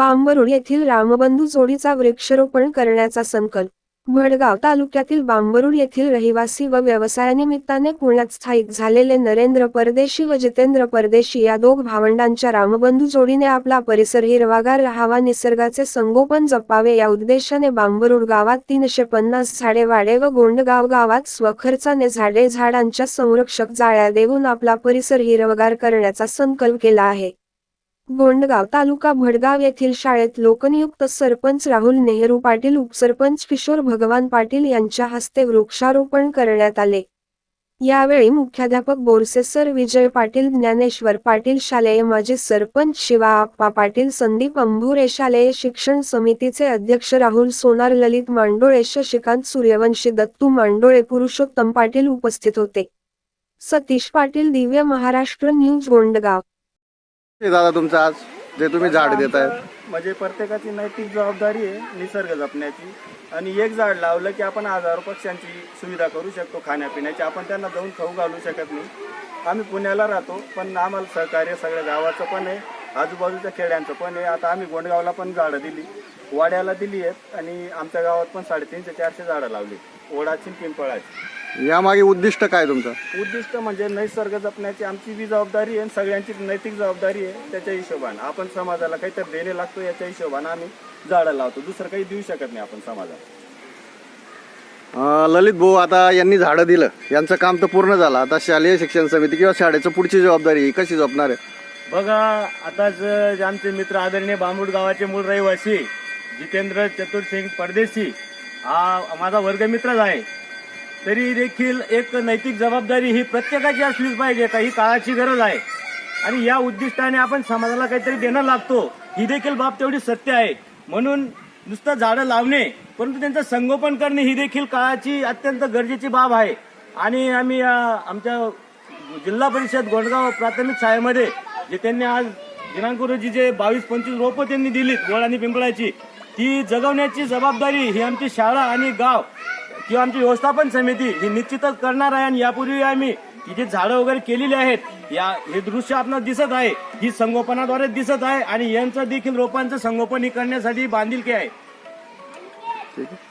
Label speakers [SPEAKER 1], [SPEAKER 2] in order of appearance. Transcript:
[SPEAKER 1] बांबरुड येथील रामबंधू जोडीचा वृक्षारोपण करण्याचा संकल्प. भडगाव तालुक्यातील बांबरुड येथील रहिवासी व व्यवसायानिमित्ताने पुण्यात स्थायिक झालेले नरेंद्र परदेशी व जितेंद्र परदेशी या दोघ भावंडांच्या रामबंधू जोडीने आपला परिसर हिरवागार राहावा निसर्गाचे संगोपन जपावे या उद्देशाने बांबरुड गावात तीनशे पन्नास झाडे वाडे व गोंडगाव गावात स्वखर्चाने झाडे झाडांच्या संरक्षक जाळ्या देऊन आपला परिसर हिरवगार करण्याचा संकल्प केला आहे. गोंडगाव तालुका भडगाव येथील शाळेत लोकनियुक्त सरपंच राहुल नेहरू पाटील उपसरपंच किशोर भगवान पाटील यांच्या हस्ते वृक्षारोपण करण्यात आले. यावेळी मुख्याध्यापक बोरसे सर विजय पाटील ज्ञानेश्वर पाटील शालेय माजी सरपंच शिवा आप्पा पाटील संदीप अंभुरे शालेय शिक्षण समितीचे अध्यक्ष राहुल सोनार ललित मांडोळे शशिकांत सूर्यवंशी दत्तू मांडोळे पुरुषोत्तम पाटील उपस्थित होते. सतीश पाटील दिव्य महाराष्ट्र न्यूज गोंडगाव.
[SPEAKER 2] दादा तुमचं आज जे तुम्ही झाड देत आहेत
[SPEAKER 3] म्हणजे प्रत्येकाची नैतिक जबाबदारी आहे निसर्ग जपण्याची. आणि एक झाड लावलं की आपण हजारो पक्ष्यांची सुविधा करू शकतो खाण्यापिण्याची. आपण त्यांना जाऊन खाऊ घालू शकत नाही. आम्ही पुण्याला राहतो पण आम्हाला सहकार्य सगळ्या गावाचं पण आहे आजूबाजूच्या खेड्यांचं पण आहे. आता आम्ही गोंडगावला पण झाडं दिली वाड्याला दिली आहेत. आणि आमच्या गावात पण साडेतीनशे चारशे झाडं लावली ओढाची पिंपळाची.
[SPEAKER 2] यामागे उद्दिष्ट काय तुमचं?
[SPEAKER 3] उद्दिष्ट म्हणजे निसर्ग जपण्याची आमची बी जबाबदारी आहे आणि सगळ्यांची नैतिक जबाबदारी आहे त्याच्या हिशोबानं. आपण समाजाला काहीतरी देणे लागतो याच्या हिशोबानं आम्ही झाडं लावतो. दुसरं काही देऊ शकत नाही आपण समाजाला.
[SPEAKER 2] अं, ललित भाऊ आता यांनी झाडं दिलं. यांचं काम तर पूर्ण झालं. आता शालेय शिक्षण समिती किंवा शाळेचं पुढची जबाबदारी ही कशी जपणार आहे?
[SPEAKER 3] बघा आताच जे आमचे मित्र आदरणीय बांबूड गावाचे मूळ रहिवासी जितेंद्र चतुर्सिंग परदेशी हा माझा वर्गमित्रच आहे. तरी देखील एक नैतिक जबाबदारी ही प्रत्येकाची असलीच पाहिजे का ही काळाची गरज आहे. आणि या उद्दिष्टाने आपण समाजाला काहीतरी देणं लागतो ही देखील बाब तेवढी सत्य आहे. म्हणून नुसतं झाडं लावणे परंतु त्यांचं संगोपन करणे ही देखील काळाची अत्यंत गरजेची बाब आहे. आणि आम्ही आमच्या जिल्हा परिषद गोंडगाव प्राथमिक शाळेमध्ये जे त्यांनी आज दिनांक रोजी जे बावीस पंचवीस रोपं त्यांनी दिलीत गोळ आणि पिंपळाची ती जगवण्याची जबाबदारी ही आमची शाळा आणि गाव किंवा आमची व्यवस्थापन समिती ही निश्चितच करणार आहे आणि यापूर्वी आम्ही ही जी झाडं वगैरे केलेली आहेत या हे दृश्य आपल्याला दिसत आहे ही संगोपनाद्वारे दिसत आहे आणि यांचं देखील रोपांचं संगोपन ही करण्यासाठी बांधिलकी आहे.
[SPEAKER 2] ठीक आहे.